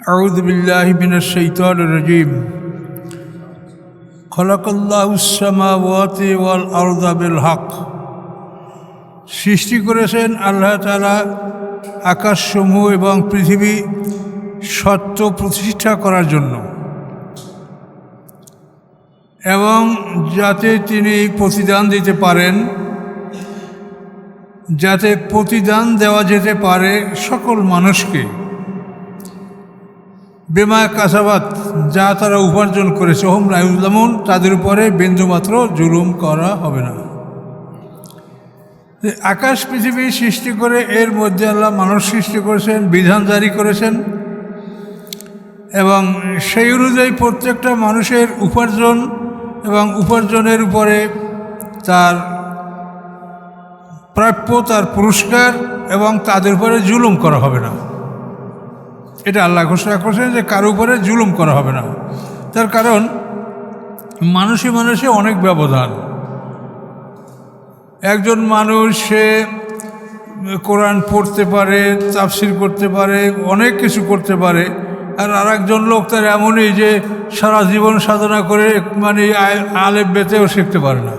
أعوذ بالله من الشيطان الرجيم خلق الله السماوات والأرض بالحق সৃষ্টি করেছেন আল্লাহ তালা আকাশসমূহ এবং পৃথিবী সত্য প্রতিষ্ঠা করার জন্য এবং যাতে তিনি প্রতিদান দিতে পারেন যাতে প্রতিদান দেওয়া যেতে পারে সকল মানুষকে বেমা কাসাবাত, যা তারা উপার্জন করেছে। হোম রাইউদ্দামন তাদের উপরে বিন্দুমাত্র জুলুম করা হবে না। আকাশ পৃথিবী সৃষ্টি করে, এর মধ্যে আল্লাহ মানুষ সৃষ্টি করেছেন, বিধান জারি করেছেন। এবং সেই অনুযায়ী প্রত্যেকটা মানুষের উপার্জন এবং উপার্জনের উপরে তার প্রাপ্য, তার পুরস্কার এবং তাদের উপরে জুলুম করা হবে না। এটা আল্লাহ ঘোষণা করছেন যে কারও উপরে জুলুম করা হবে না। তার কারণ, মানুষে মানুষে অনেক ব্যবধান। একজন মানুষ, সে কোরআন পড়তে পারে, তাফসির করতে পারে, অনেক কিছু করতে পারে, আর আরেকজন লোক তার এমনই যে সারা জীবন সাধনা করে মানে আলেপ বেতেও শিখতে পারে না।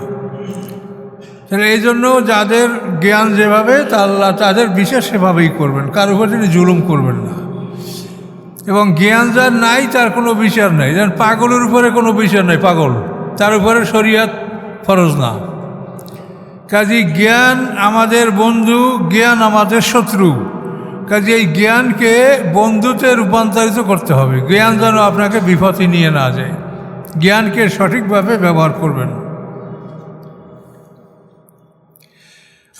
তাহলে এই জন্য যাদের জ্ঞান যেভাবে, তা আল্লাহ তাদের বিশেষ সেভাবেই করবেন। কারও উপর তিনি জুলুম করবেন না। এবং জ্ঞান যার নাই, তার কোনো বিচার নাই। যেন পাগলের উপরে কোনো বিচার নাই, পাগল। তার উপরে শরিয়াত ফরজ না। কাজে জ্ঞান আমাদের বন্ধু, জ্ঞান আমাদের শত্রু। কাজে এই জ্ঞানকে বন্ধুতে রূপান্তরিত করতে হবে। জ্ঞান যেন আপনাকে বিপথে নিয়ে না যায়। জ্ঞানকে সঠিকভাবে ব্যবহার করবেন।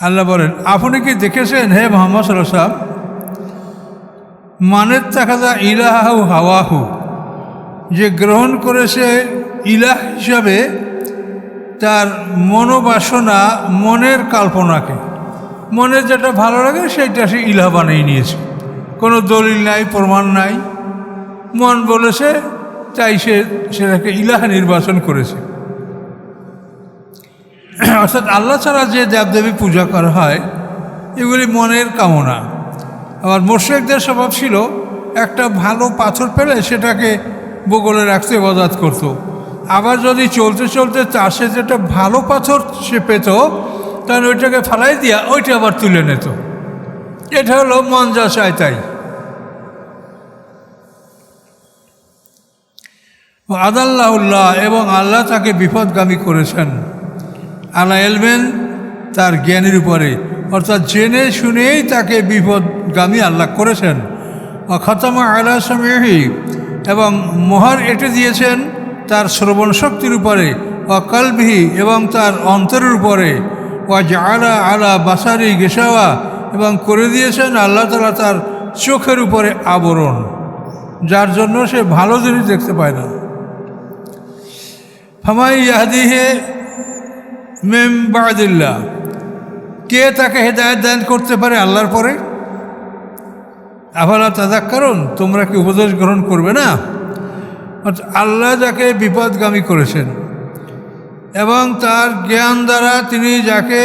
আল্লাহ বলেন, আপনি কি দেখেছেন, হে মোহাম্মদ সাল্লাম মানের তাকাদা ইলাহু হাওয়াহু। যে গ্রহণ করেছে ইলাহ হিসাবে তার মনোবাসনা মনের কল্পনাকে। মনের যেটা ভালো লাগে সেইটা সে ইলাহ বানিয়ে নিয়েছে। কোনো দলিল নাই, প্রমাণ নাই। মন বলেছে, তাই সে সেটাকে ইলাহ নির্বাচন করেছে। অর্থাৎ আল্লাহ ছাড়া যে দেবদেবী পূজা করা হয়, এগুলি মনের কামনা। আবার মোর্শেকদের স্বভাব ছিল, একটা ভালো পাথর পেলে সেটাকে বগলে রাখতে বজাত করতো। আবার যদি চলতে চলতে চাষে যেটা ভালো পাথর সে পেত, তাহলে ওইটাকে ফালাই দিয়া ওইটা আবার তুলে নিত। এটা হলো মন যা চায় তাই। আদাল্লাহুল্লাহ, এবং আল্লাহ তাকে বিপদগামী করেছেন। আল্লাহ এলবেন তার জ্ঞানের উপরে। অর্থাৎ জেনে শুনেই তাকে বিপদগামী আল্লাহ করেছেন। খতামা আলা সামিহি, এবং মোহর এঁটে দিয়েছেন তার শ্রবণ শক্তির উপরে অকালবিহি এবং তার অন্তরের উপরে। আলা আলা বাসারি গেসাওয়া, এবং করে দিয়েছেন আল্লাহ তালা তার চোখের উপরে আবরণ, যার জন্য সে ভালো জিনিস দেখতে পায় না। ফামাই ইয়াহাদিহে মেম বাদিল্লা কে তাকে হেদায়ত দান করতে পারে আল্লাহর পরে? আফালা তাজাক কারণ তোমরা কি উপদেশ গ্রহণ করবে না? আল্লাহ যাকে বিপদগামী করেছেন এবং তার জ্ঞান দ্বারা তিনি যাকে,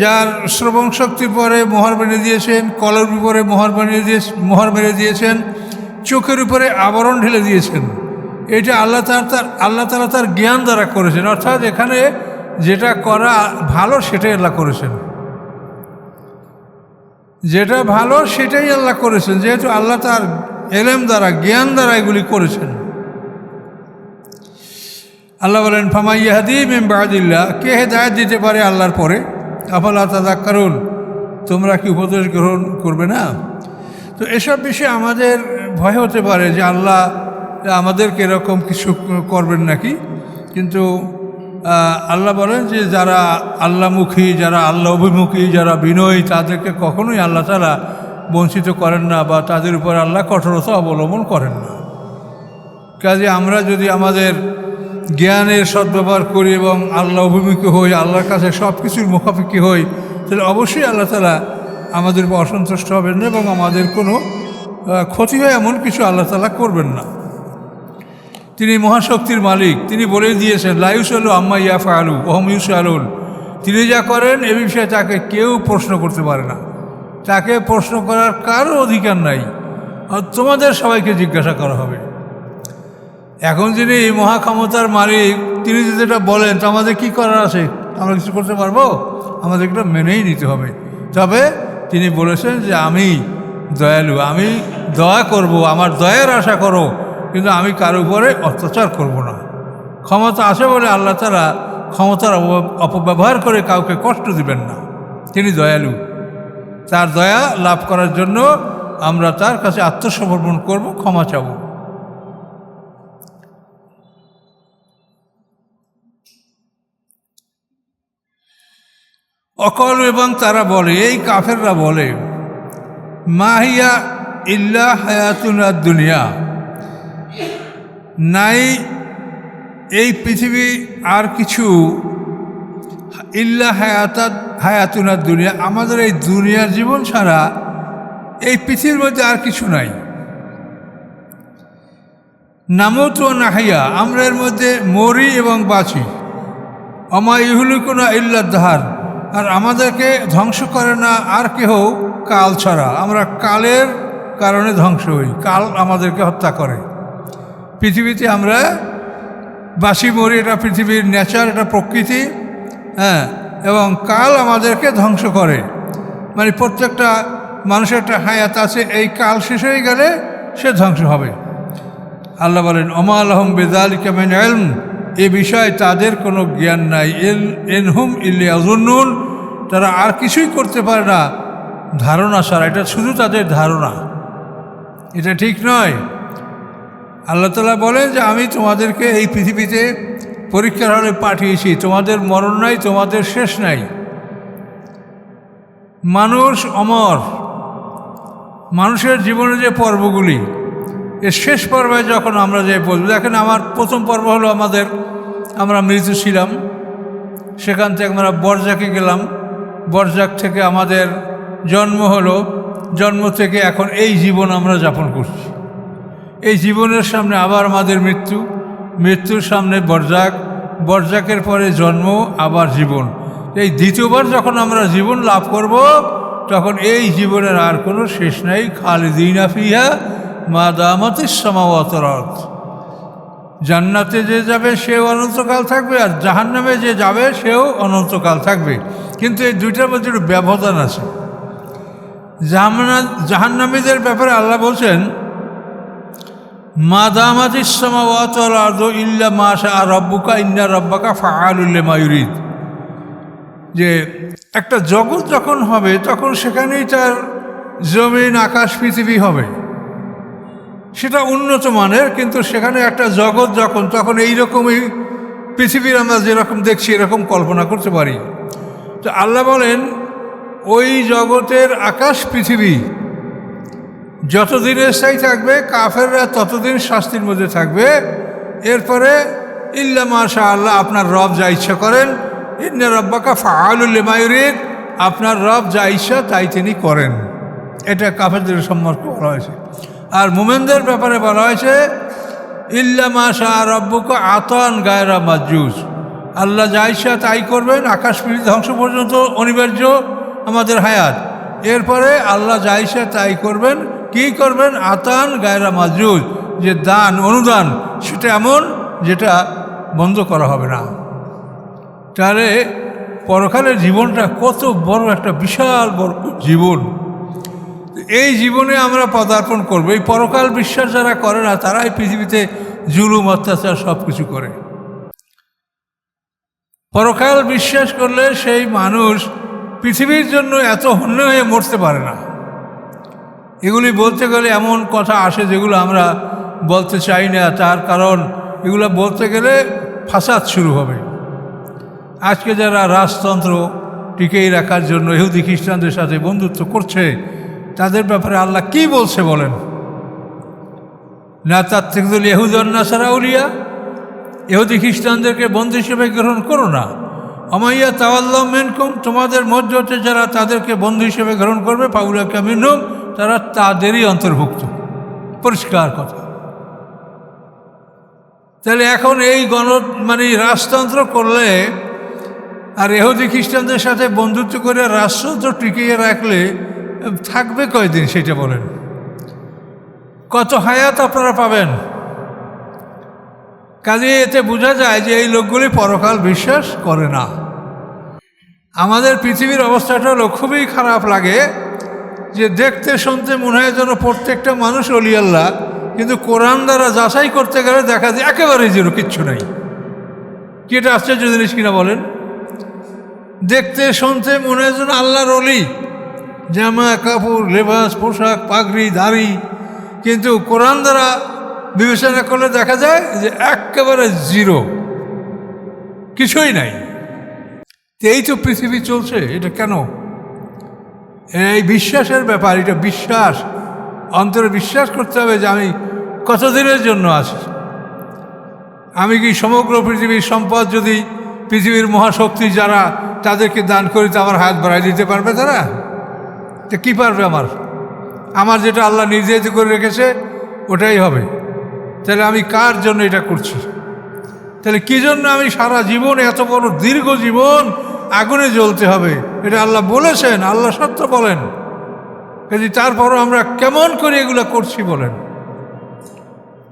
যার শ্রবণ শক্তির পরে মোহর মেরে দিয়েছেন, কলের উপরে মোহর বানিয়ে দিয়ে, মোহর মেরে দিয়েছেন, চোখের উপরে আবরণ ঢেলে দিয়েছেন, এটা আল্লাহ তার তার, আল্লাহ তালা তার জ্ঞান দ্বারা করেছেন। অর্থাৎ এখানে যেটা করা ভালো, সেটাই আল্লাহ করেছেন। যেটা ভালো, সেটাই আল্লাহ করেছেন। যেহেতু আল্লাহ তার এলেম দ্বারা, জ্ঞান দ্বারা এগুলি করেছেন। আল্লাহ বলেন ফামাইয়াহাদি মেম বাহাদিল্লা কে হেদায়ত দিতে পারে আল্লাহর পরে? আফাল্লা তাদা কারণ তোমরা কি উপদেশ গ্রহণ করবে না? তো এসব বিষয়ে আমাদের ভয় হতে পারে যে আল্লাহ আমাদেরকে এরকম কিছু করবেন নাকি? কিন্তু আল্লাহ বলেন যে যারা আল্লাহমুখী, যারা আল্লাহ অভিমুখী যারা বিনয়ী, তাদেরকে কখনোই আল্লাহ তারা বঞ্চিত করেন না বা তাদের উপর আল্লাহ কঠোরতা অবলম্বন করেন না। কাজে আমরা যদি আমাদের জ্ঞানের সদ্ব্যবহার করি এবং আল্লাহ অভিমুখী হই, আল্লাহর কাছে সব কিছুর মুখাপেক্ষি হই, তাহলে অবশ্যই আল্লাহ তালা আমাদের উপর অসন্তুষ্ট হবেন না এবং আমাদের কোনো ক্ষতি হয় এমন কিছু আল্লাহ তালা করবেন না। তিনি মহাশক্তির মালিক। তিনি বলে দিয়েছেন লাইউস আলু আম্মা ইয়াফা আলু ওহম ইউস আলুল তিনি যা করেন, এ বিষয়ে তাকে কেউ প্রশ্ন করতে পারে না। তাকে প্রশ্ন করার কারও অধিকার নাই। আর তোমাদের সবাইকে জিজ্ঞাসা করা হবে। এখন যিনি এই মহাক্ষমতার মালিক, তিনি যদি এটা বলেন, তো আমাদের কী করার আছে? আমরা কিছু করতে পারব? আমাদের এটা মেনেই নিতে হবে। তবে তিনি বলেছেন যে, আমি দয়ালু, আমি দয়া করব, আমার দয়ার আশা করো। কিন্তু আমি কারও উপরে অত্যাচার করব না। ক্ষমতা আছে বলে আল্লাহ তারা ক্ষমতার অপ- অপব্যবহার করে কাউকে কষ্ট দিবেন না। তিনি দয়ালু। তার দয়া লাভ করার জন্য আমরা তার কাছে আত্মসমর্পণ করব, ক্ষমা চাব। অকল এবং তারা বলে, এই কাফেররা বলে, মাহিয়া ইল্লা হায়াতুনা দুনিয়া নাই, এই পৃথিবী আর কিছু ইল্লা হায়াতা হায়াতুনা দুনিয়া আমাদের এই দুনিয়ার জীবন ছাড়া এই পৃথিবীর মধ্যে আর কিছু নাই। নামত ও নাহাইয়া আমরা এর মধ্যে মরি এবং বাঁচি। অমা ইহুলুকুনা ইল্লা দাহার আর আমাদেরকে ধ্বংস করে না আর কেহ কাল ছাড়া। আমরা কালের কারণে ধ্বংস হই, কাল আমাদেরকে হত্যা করে। পৃথিবীতে আমরা বাসি মরি এটা পৃথিবীর নেচার, এটা প্রকৃতি হ্যাঁ এবং কাল আমাদেরকে ধ্বংস করে। মানে প্রত্যেকটা মানুষের একটা হায়াত আছে, এই কাল শেষ হয়ে গেলে সে ধ্বংস হবে। আল্লাহ বলেন অমা আলহম বেদাল কেমেন এলম এ বিষয়ে তাদের কোনো জ্ঞান নাই। এল এনহুম ইল্লে আজুন্নুন তারা আর কিছুই করতে পারে না। ধারণা ছাড়া, এটা শুধু তাদের ধারণা। এটা ঠিক নয়। আল্লাহ তালা বলেন যে আমি তোমাদেরকে এই পৃথিবীতে পরীক্ষার হলে পাঠিয়েছি। তোমাদের মরণ নাই, তোমাদের শেষ নাই। মানুষ অমর। মানুষের জীবনে যে পর্বগুলি, এর শেষ পর্বে যখন আমরা যে বলব দেখেন আমার প্রথম পর্ব হলো আমাদের, আমরা মৃত ছিলাম। সেখান থেকে আমরা বরজাকে গেলাম। বরজাক থেকে আমাদের জন্ম হলো। জন্ম থেকে এখন এই জীবন আমরা যাপন করছি। এই জীবনের সামনে আবার আমাদের মৃত্যু, মৃত্যুর সামনে বরজাক, বরজাকের পরে জন্ম, আবার জীবন। এই দ্বিতীয়বার যখন আমরা জীবন লাভ করব, তখন এই জীবনের আর কোনো শেষ নাই। খালিদিন আফিহা মা দামাতিস সমাবতরত জান্নাতে যে যাবে, সেও অনন্তকাল থাকবে, আর জাহান্নামে যে যাবে, সেও অনন্তকাল থাকবে। কিন্তু এই দুইটার মধ্যে একটু ব্যবধান আছে। জাহান্না, জাহান্নামীদের ব্যাপারে আল্লাহ বলছেন ইল্লা যে একটা জগৎ যখন হবে, তখন সেখানেই তার জমিন, আকাশ, পৃথিবী হবে। সেটা উন্নত মানের, কিন্তু সেখানে একটা জগৎ যখন, তখন এই রকমই পৃথিবীর আমরা যেরকম দেখছি, এরকম কল্পনা করতে পারি। তো আল্লাহ বলেন, ওই জগতের আকাশ, পৃথিবী যতদিন স্থায়ী থাকবে, কাফেররা ততদিন শাস্তির মধ্যে থাকবে। এরপরে, ইল্লা মাশা আল্লাহ আপনার রব যা ইচ্ছা করেন। ইন্না রব্বাকা ফাআলুল্লেমায়ুরিদ আপনার রব যা ইচ্ছা তাই তিনি করেন। এটা কাফেরদের সম্পর্কে বলা হয়েছে। আর মোমেনদের ব্যাপারে বলা হয়েছে, ইল্লা মাশা রব্বুকা আতন গায়রা মাজুস আল্লাহ যা ইচ্ছা তাই করবেন, আকাশ পৃথিবী ধ্বংস পর্যন্ত অনিবার্য, আমাদের হায়াত। এরপরে আল্লাহ যা ইচ্ছা তাই করবেন কি করবেন? আতান গায়রা মাজুজ যে দান, অনুদান, সেটা এমন যেটা বন্ধ করা হবে না। তাহলে পরকালের জীবনটা কত বড় একটা বিশাল বড় জীবন। এই জীবনে আমরা পদার্পণ করব। এই পরকাল বিশ্বাস যারা করে না, তারাই পৃথিবীতে জুলুম, অত্যাচার সব কিছু করে। পরকাল বিশ্বাস করলে সেই মানুষ পৃথিবীর জন্য এত হন্য হয়ে মরতে পারে না। এগুলি বলতে গেলে এমন কথা আসে যেগুলো আমরা বলতে চাই না, তার কারণ এগুলো বলতে গেলে ফাসাদ শুরু হবে। আজকে যারা রাজতন্ত্র টিকেই রাখার জন্য ইহুদি খ্রিস্টানদের সাথে বন্ধুত্ব করছে, তাদের ব্যাপারে আল্লাহ কি বলছে বলেন? না তার থেকে দিল ইহুদন্না সারা উলিয়া? ইহুদি খ্রিস্টানদেরকে বন্ধু হিসেবে গ্রহণ করো না। আমাইয়া তাওয়াল্লাহ মেনকুম, তোমাদের মধ্যে যারা তাদেরকে বন্ধু হিসেবে গ্রহণ করবে পাউলা কামিনুম তারা তাদেরই অন্তর্ভুক্ত। পরিষ্কার কথা। তাহলে এখন এই গণ মানে রাজতন্ত্র করলে আর এহুদি খ্রিস্টানদের সাথে বন্ধুত্ব করে রাষ্ট্রতন্ত্র টিকিয়ে রাখলে, থাকবে কয়দিন সেটা বলেন। কত হায়াত আপনারা পাবেন। কাজে এতে বোঝা যায় যে এই লোকগুলি পরকাল বিশ্বাস করে না। আমাদের পৃথিবীর অবস্থাটা হলো খুবই খারাপ লাগে। যে দেখতে শুনতে মনে হয় যেন প্রত্যেকটা মানুষ অলিয়াল্লাহ কিন্তু কোরআন দ্বারা যাচাই করতে গেলে দেখা যায় একেবারে জিরো কিচ্ছু নাই। কি এটা আশ্চর্য জিনিস কিনা বলেন? দেখতে শুনতে মনে হয় যেন আল্লাহর অলি। জামা, কাপড়, লেবাস, পোশাক, পাগড়ি, দাড়ি। কিন্তু কোরআন দ্বারা বিবেচনা করলে দেখা যায় যে একেবারে জিরো। কিছুই নাই। এই তো পৃথিবী চলছে, এটা কেন? এই বিশ্বাসের ব্যাপার, এটা বিশ্বাস। অন্তরে বিশ্বাস করতে হবে যে আমি কতদিনের জন্য আছি। আমি কি সমগ্র পৃথিবীর সম্পদ যদি পৃথিবীর মহাশক্তি যারা তাদেরকে দান করি তো আমার হাত বাড়াই দিতে পারবে তারা? তো কী পারবে আমার? আমার যেটা আল্লাহ নির্ধারিত করে রেখেছে, ওটাই হবে। তাহলে আমি কার জন্য এটা করছি? তাহলে কী জন্য আমি সারা জীবন এত বড় দীর্ঘ জীবন আগুনে জ্বলতে হবে। এটা আল্লাহ বলেছেন, আল্লাহ সত্য বলেন। কাজে তারপরও আমরা কেমন করে এগুলো করছি বলেন।